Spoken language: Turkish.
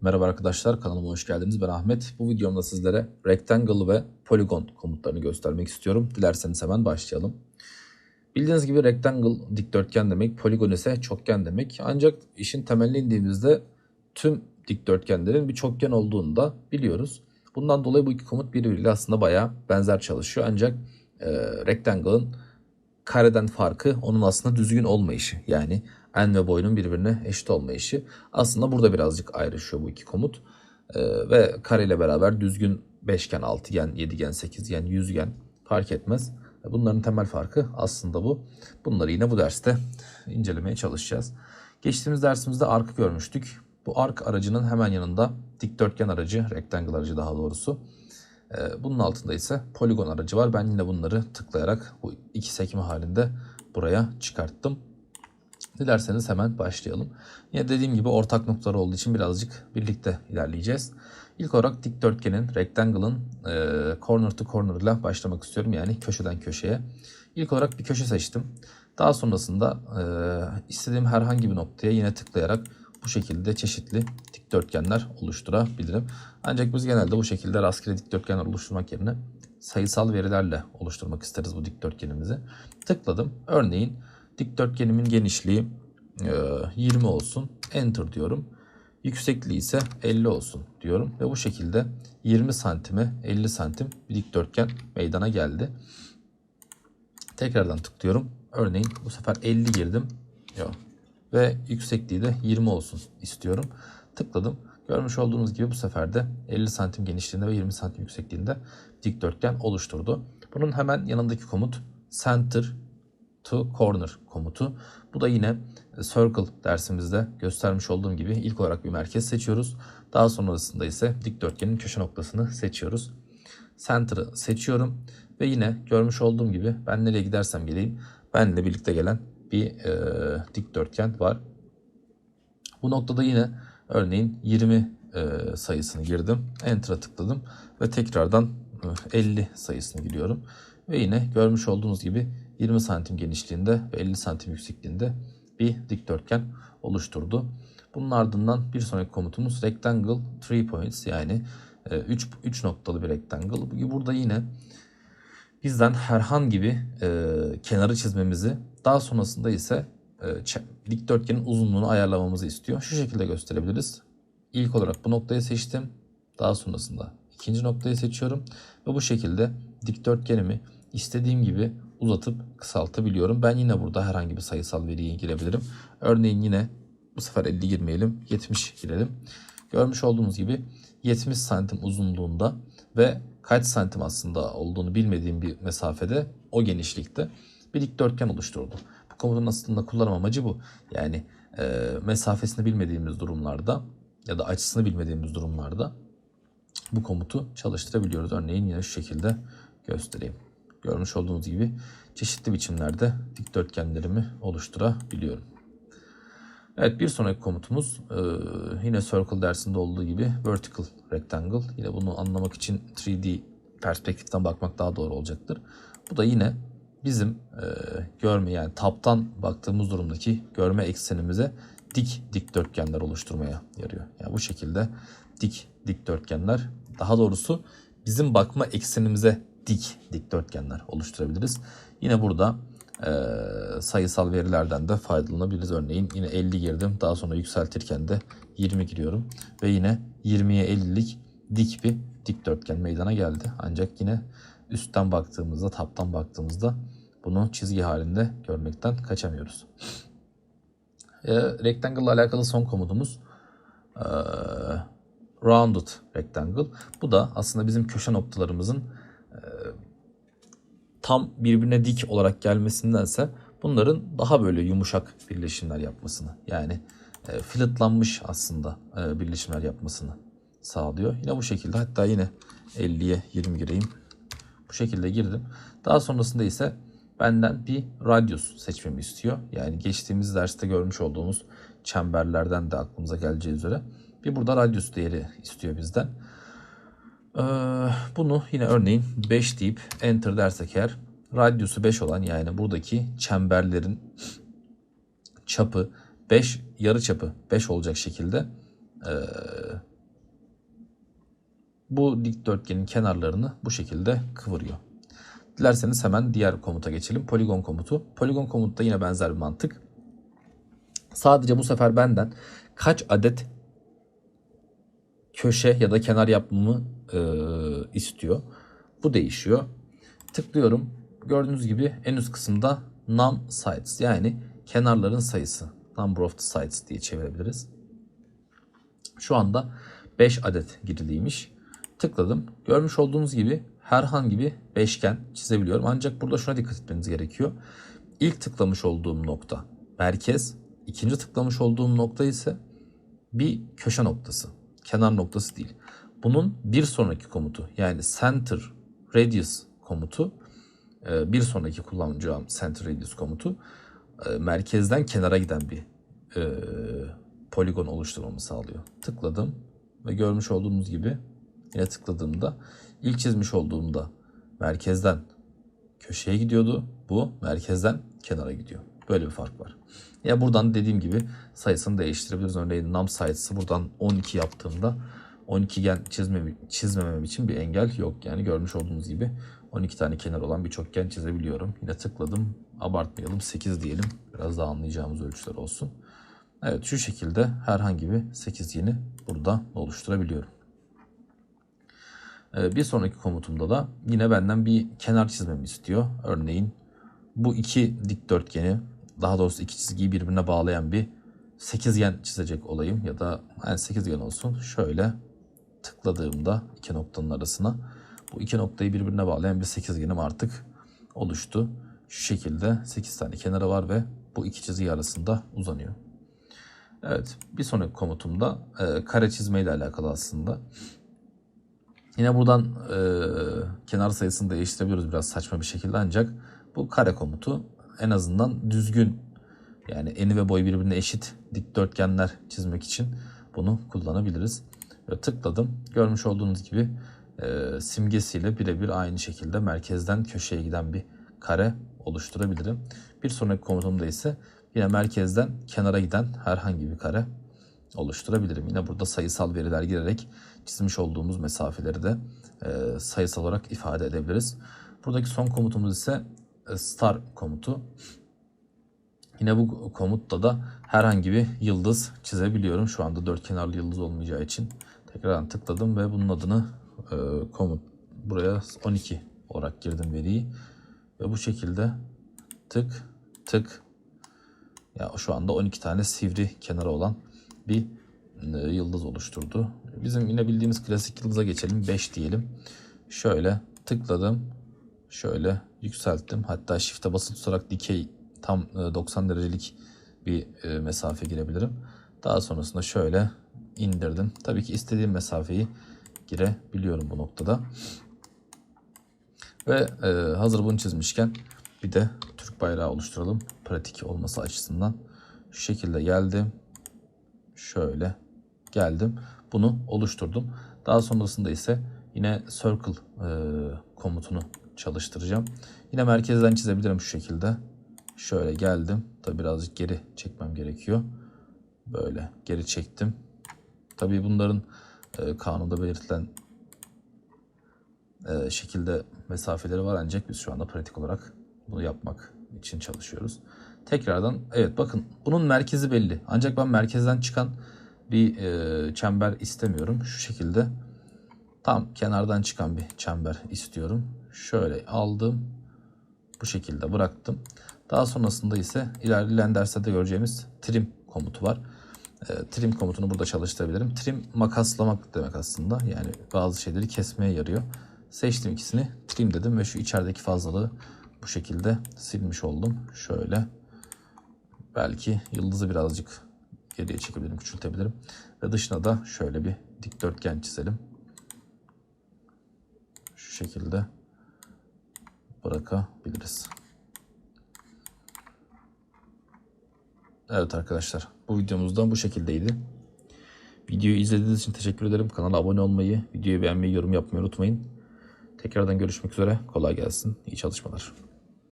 Merhaba arkadaşlar kanalıma hoş geldiniz. Ben Ahmet. Bu videomda sizlere rectangle ve polygon komutlarını göstermek istiyorum. Dilerseniz hemen başlayalım. Bildiğiniz gibi rectangle dikdörtgen demek, polygon ise çokgen demek. Ancak işin temeline indiğimizde tüm dikdörtgenlerin bir çokgen olduğunu da biliyoruz. Bundan dolayı bu iki komut birbiriyle aslında bayağı benzer çalışıyor. Ancak e, rectangle'ın kareden farkı onun aslında düzgün olmayışı. Yani en ve boyunun birbirine eşit olmayışı. Aslında burada birazcık ayrışıyor bu iki komut. Ee, ve kare ile beraber düzgün beşgen, altıgen, yedigen, sekizgen, yüzgen fark etmez. Bunların temel farkı aslında bu. Bunları yine bu derste incelemeye çalışacağız. Geçtiğimiz dersimizde ark görmüştük. Bu ark aracının hemen yanında dikdörtgen aracı, rectangle aracı daha doğrusu. Ee, Bunun altında ise poligon aracı var. Ben yine bunları tıklayarak bu iki sekme halinde buraya çıkarttım. Dilerseniz hemen başlayalım. Yine dediğim gibi ortak noktalar olduğu için birazcık birlikte ilerleyeceğiz. İlk olarak dikdörtgenin, rectangle'ın e, corner to corner ile başlamak istiyorum. Yani köşeden köşeye. İlk olarak bir köşe seçtim. Daha sonrasında e, istediğim herhangi bir noktaya yine tıklayarak bu şekilde çeşitli dikdörtgenler oluşturabilirim. Ancak biz genelde bu şekilde rastgele dikdörtgenler oluşturmak yerine sayısal verilerle oluşturmak isteriz bu dikdörtgenimizi. Tıkladım. Örneğin dikdörtgenimin genişliği e, 20 olsun. Enter diyorum. Yüksekliği ise 50 olsun diyorum. Ve bu şekilde 20 santime 50 santim bir dikdörtgen meydana geldi. Tekrardan tıklıyorum. Örneğin bu sefer 50 girdim. Yok. Ve yüksekliği de 20 olsun istiyorum. Tıkladım. Görmüş olduğunuz gibi bu sefer de 50 santim genişliğinde ve 20 santim yüksekliğinde dikdörtgen oluşturdu. Bunun hemen yanındaki komut center to corner komutu. Bu da yine circle dersimizde göstermiş olduğum gibi ilk olarak bir merkez seçiyoruz. Daha sonrasında ise dikdörtgenin köşe noktasını seçiyoruz. Center'ı seçiyorum ve yine görmüş olduğum gibi ben nereye gidersem geleyim benimle birlikte gelen bir e, dikdörtgen var. Bu noktada yine örneğin 20 e, sayısını girdim. Enter'a tıkladım ve tekrardan e, 50 sayısını giriyorum. Ve yine görmüş olduğunuz gibi 20 santim genişliğinde ve 50 santim yüksekliğinde bir dikdörtgen oluşturdu. Bunun ardından bir sonraki komutumuz rectangle 3 points yani 3 e, 3 noktalı bir rectangle. Burada yine bizden herhangi bir e, kenarı çizmemizi daha sonrasında ise e, dikdörtgenin uzunluğunu ayarlamamızı istiyor. Şu şekilde gösterebiliriz. İlk olarak bu noktayı seçtim. Daha sonrasında ikinci noktayı seçiyorum ve bu şekilde dikdörtgenimi istediğim gibi uzatıp kısaltabiliyorum. Ben yine burada herhangi bir sayısal veriye girebilirim. Örneğin yine bu sefer 50 girmeyelim 70 girelim. Görmüş olduğunuz gibi 70 santim uzunluğunda ve kaç santim aslında olduğunu bilmediğim bir mesafede o genişlikte bir dikdörtgen oluşturdu. Bu komutun aslında kullanım amacı bu. Yani e, mesafesini bilmediğimiz durumlarda ya da açısını bilmediğimiz durumlarda bu komutu çalıştırabiliyoruz. Örneğin yine şu şekilde göstereyim. Görmüş olduğunuz gibi çeşitli biçimlerde dikdörtgenlerimi oluşturabiliyorum. Evet bir sonraki komutumuz e, yine Circle dersinde olduğu gibi Vertical Rectangle. Yine bunu anlamak için 3D perspektiften bakmak daha doğru olacaktır. Bu da yine bizim e, görme yani taptan baktığımız durumdaki görme eksenimize dik dikdörtgenler oluşturmaya yarıyor. Yani bu şekilde dik dikdörtgenler daha doğrusu bizim bakma eksenimize dik dikdörtgenler oluşturabiliriz. Yine burada e, sayısal verilerden de faydalanabiliriz. Örneğin yine 50 girdim. Daha sonra yükseltirken de 20 giriyorum. Ve yine 20'ye 50'lik dik bir dikdörtgen meydana geldi. Ancak yine üstten baktığımızda, taptan baktığımızda bunu çizgi halinde görmekten kaçamıyoruz. E, rectangle ile alakalı son komutumuz e, rounded rectangle. Bu da aslında bizim köşe noktalarımızın tam birbirine dik olarak gelmesindense bunların daha böyle yumuşak birleşimler yapmasını yani e, filtlanmış aslında e, birleşimler yapmasını sağlıyor. Yine bu şekilde hatta yine 50'ye 20 gireyim. Bu şekilde girdim. Daha sonrasında ise benden bir radyus seçmemi istiyor. Yani geçtiğimiz derste görmüş olduğumuz çemberlerden de aklımıza geleceği üzere bir burada radyus değeri istiyor bizden. Ee, bunu yine örneğin 5 deyip enter dersek eğer radyusu 5 olan yani buradaki çemberlerin çapı 5 yarı çapı 5 olacak şekilde e, bu dikdörtgenin kenarlarını bu şekilde kıvırıyor. Dilerseniz hemen diğer komuta geçelim. Poligon komutu. Poligon komutta yine benzer bir mantık. Sadece bu sefer benden kaç adet köşe ya da kenar yapmamı e, istiyor. Bu değişiyor. Tıklıyorum. Gördüğünüz gibi en üst kısımda num sides yani kenarların sayısı. Number of the sides diye çevirebiliriz. Şu anda 5 adet giriliymiş. Tıkladım. Görmüş olduğunuz gibi herhangi bir beşgen çizebiliyorum. Ancak burada şuna dikkat etmeniz gerekiyor. İlk tıklamış olduğum nokta merkez. ikinci tıklamış olduğum nokta ise bir köşe noktası. Kenar noktası değil. Bunun bir sonraki komutu yani center radius komutu e, bir sonraki kullanacağım center radius komutu e, merkezden kenara giden bir e, poligon oluşturmamı sağlıyor. Tıkladım ve görmüş olduğunuz gibi yine tıkladığımda ilk çizmiş olduğumda merkezden köşeye gidiyordu. Bu merkezden kenara gidiyor. Böyle bir fark var. Ya buradan dediğim gibi sayısını değiştirebiliriz. Örneğin num sayısı buradan 12 yaptığımda 12 gen çizmem, çizmemem için bir engel yok. Yani görmüş olduğunuz gibi 12 tane kenar olan bir çokgen çizebiliyorum. Yine tıkladım. Abartmayalım. 8 diyelim. Biraz daha anlayacağımız ölçüler olsun. Evet şu şekilde herhangi bir 8 yeni burada oluşturabiliyorum. Ee, Bir sonraki komutumda da yine benden bir kenar çizmemi istiyor. Örneğin bu iki dikdörtgeni daha doğrusu iki çizgiyi birbirine bağlayan bir sekizgen çizecek olayım ya da yani sekizgen olsun. Şöyle tıkladığımda iki noktanın arasına bu iki noktayı birbirine bağlayan bir sekizgenim artık oluştu. Şu şekilde 8 tane kenarı var ve bu iki çizgi arasında uzanıyor. Evet bir sonraki komutumda e, kare çizme ile alakalı aslında. Yine buradan e, kenar sayısını değiştirebiliyoruz biraz saçma bir şekilde ancak bu kare komutu en azından düzgün yani eni ve boyu birbirine eşit dikdörtgenler çizmek için bunu kullanabiliriz. Ve tıkladım. Görmüş olduğunuz gibi e, simgesiyle birebir aynı şekilde merkezden köşeye giden bir kare oluşturabilirim. Bir sonraki komutumda ise yine merkezden kenara giden herhangi bir kare oluşturabilirim. Yine burada sayısal veriler girerek çizmiş olduğumuz mesafeleri de e, sayısal olarak ifade edebiliriz. Buradaki son komutumuz ise e, star komutu. Yine bu komutta da herhangi bir yıldız çizebiliyorum. Şu anda dört kenarlı yıldız olmayacağı için tekrardan tıkladım ve bunun adını e, komut buraya 12 olarak girdim veriyi. Ve bu şekilde tık tık ya şu anda 12 tane sivri kenarı olan bir e, yıldız oluşturdu. Bizim yine bildiğimiz klasik yıldıza geçelim. 5 diyelim. Şöyle tıkladım. Şöyle yükselttim. Hatta shift'e basılı tutarak dikey tam e, 90 derecelik bir e, mesafe girebilirim. Daha sonrasında şöyle indirdim. Tabii ki istediğim mesafeyi girebiliyorum bu noktada. Ve e, hazır bunu çizmişken bir de Türk bayrağı oluşturalım. Pratik olması açısından. Şu şekilde geldim. Şöyle geldim. Bunu oluşturdum. Daha sonrasında ise yine circle e, komutunu çalıştıracağım. Yine merkezden çizebilirim şu şekilde. Şöyle geldim. Tabi birazcık geri çekmem gerekiyor. Böyle geri çektim. Tabi bunların e, kanunda belirtilen e, şekilde mesafeleri var ancak biz şu anda pratik olarak bunu yapmak için çalışıyoruz. Tekrardan evet bakın bunun merkezi belli. Ancak ben merkezden çıkan bir e, çember istemiyorum. Şu şekilde tam kenardan çıkan bir çember istiyorum. Şöyle aldım. Bu şekilde bıraktım. Daha sonrasında ise ilerleyen derslerde göreceğimiz trim komutu var. E, trim komutunu burada çalıştırabilirim. Trim makaslamak demek aslında. Yani bazı şeyleri kesmeye yarıyor. Seçtim ikisini. Trim dedim ve şu içerideki fazlalığı bu şekilde silmiş oldum. Şöyle. Belki yıldızı birazcık geriye çekebilirim, küçültebilirim. Ve dışına da şöyle bir dikdörtgen çizelim. Şu şekilde bırakabiliriz. Evet arkadaşlar bu videomuzda bu şekildeydi. Videoyu izlediğiniz için teşekkür ederim. Kanala abone olmayı, videoyu beğenmeyi, yorum yapmayı unutmayın. Tekrardan görüşmek üzere. Kolay gelsin. İyi çalışmalar.